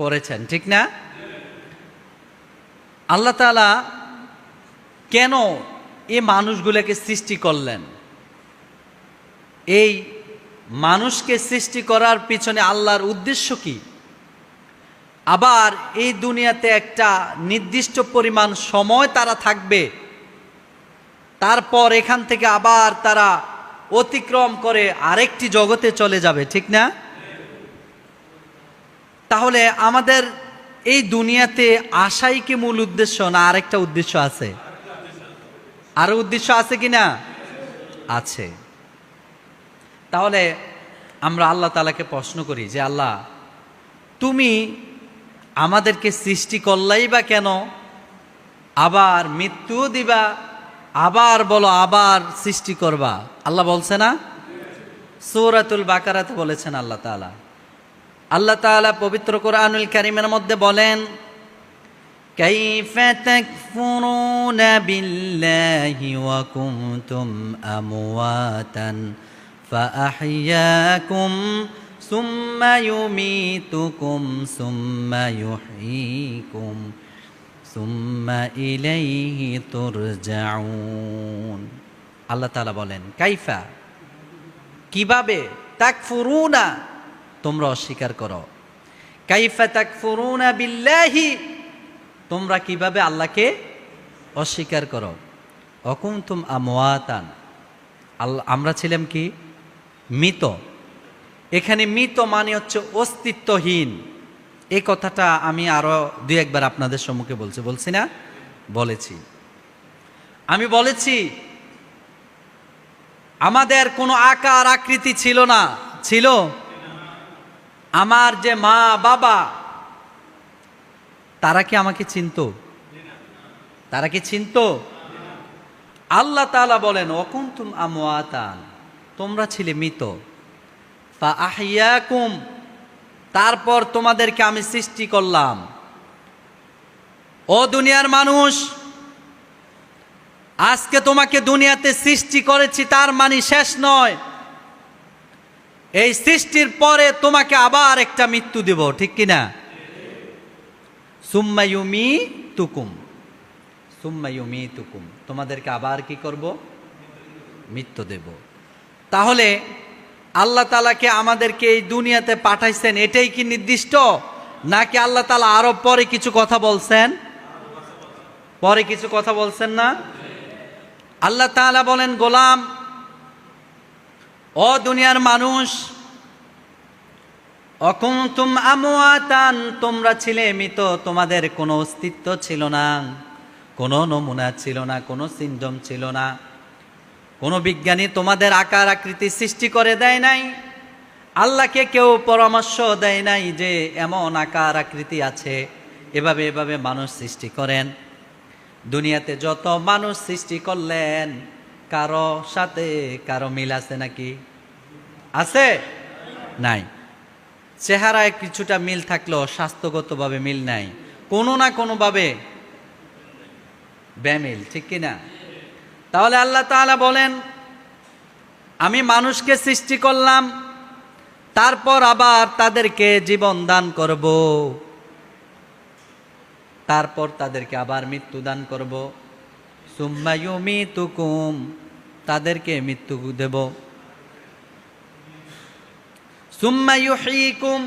করেছেন, ঠিক না? আল্লাহ তালা কেন এ মানুষগুলোকে সৃষ্টি করলেন? এই মানুষকে সৃষ্টি করার পিছনে আল্লাহর উদ্দেশ্য কি? আবার এই দুনিয়াতে একটা নির্দিষ্ট পরিমাণ সময় তারা থাকবে, তারপর এখান থেকে আবার তারা অতিক্রম করে আরেকটি জগতে চলে যাবে, ঠিক না? তাহলে আমাদের এই দুনিয়াতে আসাই কি মূল উদ্দেশ্য না আরেকটা উদ্দেশ্য আছে? আরও উদ্দেশ্য আছে কি না আছে। তাহলে আমরা আল্লাহ তালাকে প্রশ্ন করি যে, আল্লাহ, তুমি আমাদেরকে সৃষ্টি করলাই বা কেন? আবার মৃত্যু দিবা, আবার বলো আবার সৃষ্টি করবা। আল্লাহ বলছে না? সৌরাতুল বাকারাতে বলেছেন আল্লাহ তাআলা। আল্লাহ তাআলা পবিত্র কোরআনুল কারীমের মধ্যে বলেন كيف تكفرون بالله وكنتم أمواتا فأحياكم ثم يميتكم ثم يحييكم ثم إليه ترجعون আল্লাহ তাআলা বলেন কাইফা কিভাবে তাকফুরুনা তোমরা অস্বীকার করো। কাইফা তাকফুরুনা বিল্লাহি, তোমরা কীভাবে আল্লাহকে অস্বীকার করো? অকুমতুম আমওয়াতান আল্লাহ আমরা ছিলাম কি? মৃত। এখানে মৃত মানে হচ্ছে অস্তিত্বহীন। এই কথাটা আমি আরও দুই একবার আপনাদের সম্মুখে বলছি। বলছি না? বলেছি। আমি বলেছি, আমাদের কোনো আকার আকৃতি ছিল না। ছিল আমার যে মা বাবা, তারা কি আমাকে চিনত? তারা কি চিনত? আল্লাহ তাআলা বলেন অকুন্তুম আমওয়াতান, তোমরা ছিলে মৃত। ফা আহিয়াকুম তারপর তোমাদেরকে আমি সৃষ্টি করলাম। ও দুনিয়ার মানুষ, আজকে তোমাকে দুনিয়াতে সৃষ্টি করেছি, তার মানে শেষ নয়। এই সৃষ্টির পরে তোমাকে আবার একটা মৃত্যু দেব, ঠিক কিনা? সুম্মায়ুমি তুকুম সুম্মায়ুমি তুকুম তোমাদেরকে আবার কি করব? মৃত্যু দেব। তাহলে আল্লাহ তালাকে আমাদেরকে এই দুনিয়াতে পাঠাইছেন? এটাই কি নির্দিষ্ট? নাকি আল্লাহ তালা আরও পরে কিছু কথা বলছেন? পরে কিছু কথা বলছেন না? আল্লাহ তাআলা বলেন, গোলাম ও দুনিয়ার মানুষ, অকুন্তুম আমওয়াতান, তোমরা ছিলে মৃত, তোমাদের কোনো অস্তিত্ব ছিল না, কোনো নমুনা ছিল না, কোনো সিন্ডম ছিল না। কোনো বিজ্ঞানী তোমাদের আকার আকৃতি সৃষ্টি করে দেয় নাই, আল্লাহকে কেউ পরামর্শ দেয় নাই যে এমন আকার আকৃতি আছে, এভাবে এভাবে মানুষ সৃষ্টি করেন। দুনিয়াতে যত মানুষ সৃষ্টি করলেন কারও সাথে কারও মিল আছে নাকি? আছে? নাই। চেহারায় কিছুটা মিল থাকলেও স্বাস্থ্যগতভাবে মিল নাই। কোনো না কোনোভাবে ব্যামিল ঠিক কিনা তাহলে আল্লাহ তাআলা বলেন, আমি মানুষকে সৃষ্টি করলাম, তারপর আবার তাদেরকে জীবন দান করব। তারপর তাদেরকে আবার মৃত্যু দান করব। সুম্মায়ুমি তুকুম তাদেরকে মৃত্যু দেব। সুম্মায়ুহিকুম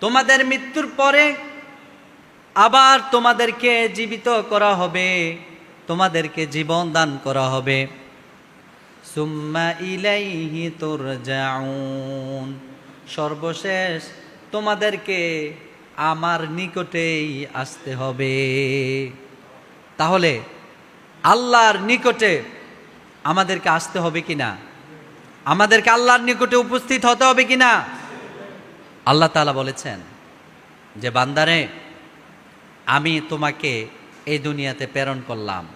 তোমাদের মৃত্যুর পরে আবার তোমাদেরকে জীবিত করা হবে, তোমাদেরকে জীবন দান করা হবে। সুম্মা ইলাইহি তুরজাউন, সর্বশেষ তোমাদেরকে আমার নিকটেই আসতে হবে। তাহলে আল্লাহর নিকটে আমাদেরকে আসতে হবে কি না আমাদেরকে আল্লাহর নিকটে উপস্থিত হতে হবে কিনা? আল্লাহ তালা বলেছেন যে, বান্দারে, আমি তোমাকে এই দুনিয়াতে প্রেরণ করলাম।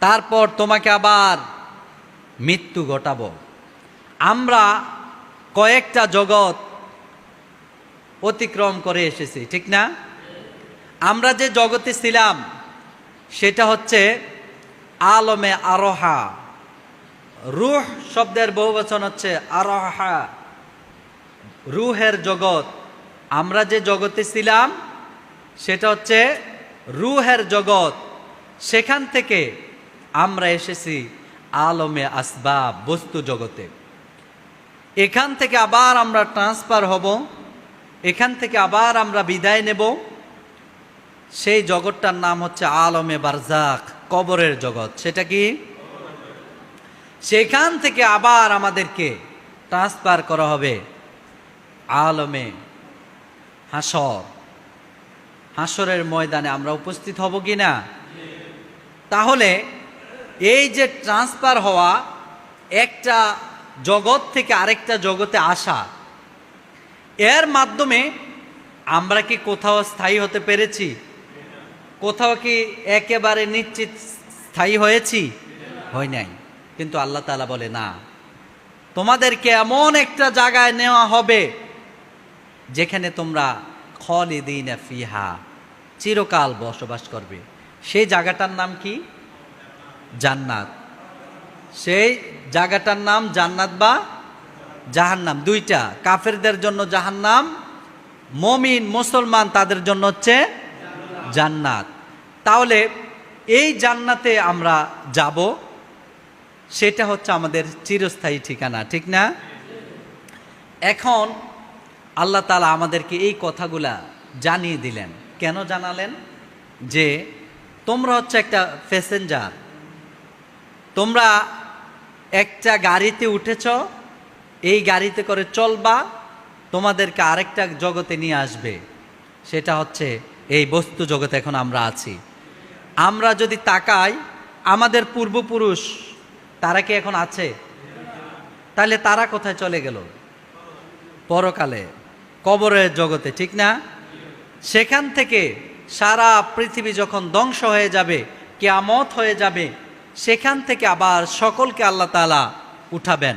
তারপর তোমাকে আবার মৃত্যু ঘটাব। আমরা কয়েকটা জগৎ অতিক্রম করে এসেছি, ঠিক না? আমরা যে জগতে ছিলাম সেটা হচ্ছে আলমে আরোহা। রুহ শব্দের বহুবচন হচ্ছে আরোহা। রুহের জগৎ। আমরা যে জগতে ছিলাম, সেটা হচ্ছে রুহের জগৎ। সেখান থেকে আমরা এসেছি আলমে আসবাব বস্তু জগতে। এখান থেকে আবার আমরা ট্রান্সফার হব। এখান থেকে আবার আমরা বিদায় নেব। সেই জগৎটার নাম হচ্ছে আলমে বারজাক, কবরের জগৎ। সেটা কি? সেখান থেকে আবার আমাদেরকে ট্রান্সফার করা হবে আলমে হাসর হাসরের ময়দানে আমরা উপস্থিত হব কি না? তাহলে এই যে ট্রান্সফার হওয়া একটা জগৎ থেকে আরেকটা জগতে আসা, এর মাধ্যমে আমরা কি কোথাও স্থায়ী হতে পেরেছি? কোথাও কি একেবারে নিশ্চিত স্থায়ী হয়েছি? হয় নাই। কিন্তু আল্লাহ তালা বলে, না। তোমাদেরকে এমন একটা জায়গায় নেওয়া হবে যেখানে তোমরা খলিদিন ফিহা, চিরকাল বসবাস করবে। সেই জায়গাটার নাম কি? জান্নাত। সেই জায়গাটার নাম জান্নাত বা জাহান্নাম। দুইটা। কাফেরদের জন্য জাহান্নাম, মমিন, মুসলমান তাদের জন্য হচ্ছে জান্নাত। তাহলে এই জান্নাতে আমরা যাব, সেটা হচ্ছে আমাদের চিরস্থায়ী ঠিকানা, ঠিক না? এখন আল্লাহ তালা আমাদেরকে এই কথাগুলা জানিয়ে দিলেন। কেন জানালেন? যে তোমরা হচ্ছে একটা প্যাসেঞ্জার। তোমরা একটা গাড়িতে উঠেছ, এই গাড়িতে করে চলবা, তোমাদেরকে আরেকটা জগতে নিয়ে আসবে। সেটা হচ্ছে এই বস্তু জগতে এখন আমরা আছি। আমরা যদি তাকাই, আমাদের পূর্বপুরুষ, তারা কি এখন আছে? তাহলে তারা কোথায় চলে গেল? পরকালে, কবরের জগতে, ঠিক না? সেখান থেকে সারা পৃথিবী যখন ধ্বংস হয়ে যাবে, কেয়ামত হয়ে যাবে, সেখান থেকে আবার সকলকে আল্লাহ তালা উঠাবেন।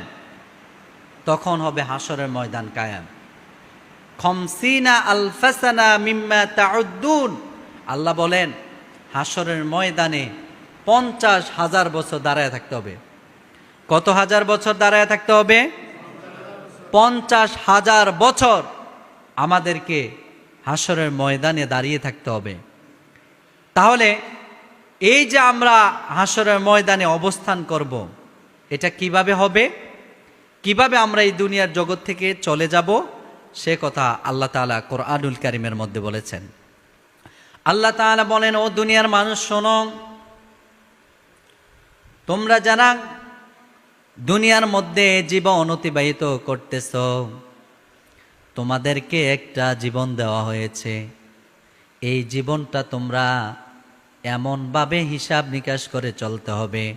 তখন হবে হাসরের ময়দান কায়াম। খমসিনা আলফাসানা মিম্মা তাউদ্দুন। আল্লাহ বলেন হাসরের ময়দানে পঞ্চাশ হাজার বছর দাঁড়ায় থাকতে হবে। কত হাজার বছর দাঁড়ায় থাকতে হবে? পঞ্চাশ হাজার বছর আমাদেরকে হাসরের ময়দানে দাঁড়িয়ে থাকতে হবে। তাহলে এই যে আমরা হাসরের ময়দানে অবস্থান করব, এটা কীভাবে হবে? কীভাবে আমরা এই দুনিয়ার জগৎ থেকে চলে যাব? সে কথা আল্লাহ তালা কোরআনুল কারিমের মধ্যে বলেছেন। আল্লাহ তাআলা বলেন, ও দুনিয়ার মানুষ, শোনো। তোমরা যারা দুনিয়ার মধ্যে জীবন অতিবাহিত করতেছ, তোমাদেরকে একটা জীবন দেওয়া হয়েছে। এই জীবনটা তোমরা এমনভাবে হিসাব নিকাশ করে চলতে হবে।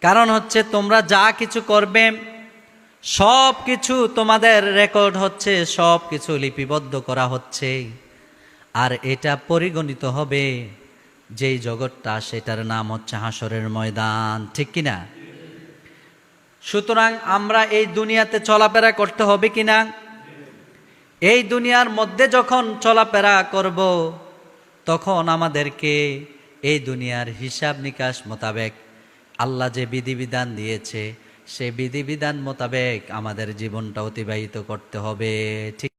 কারণ হচ্ছে তোমরা যা কিছু করবে সব কিছু তোমাদের রেকর্ড হচ্ছে সব কিছু লিপিবদ্ধ করা হচ্ছে। আর এটা পরিগণিত হবে যেই জগৎটা, সেটার নাম হচ্ছে হাসরের ময়দান, ঠিক কিনা? সুতরাং আমরা এই দুনিয়াতে চলাফেরা করতে হবে কিনা? এই দুনিয়ার মধ্যে যখন চলাফেরা করব, তখন আমাদেরকে এই দুনিয়ার হিসাব নিকাশ মোতাবেক আল্লাহ যে বিধিবিধান দিয়েছে সে বিধিবিধান মোতাবেক আমাদের জীবনটা অতিবাহিত করতে হবে। ঠিক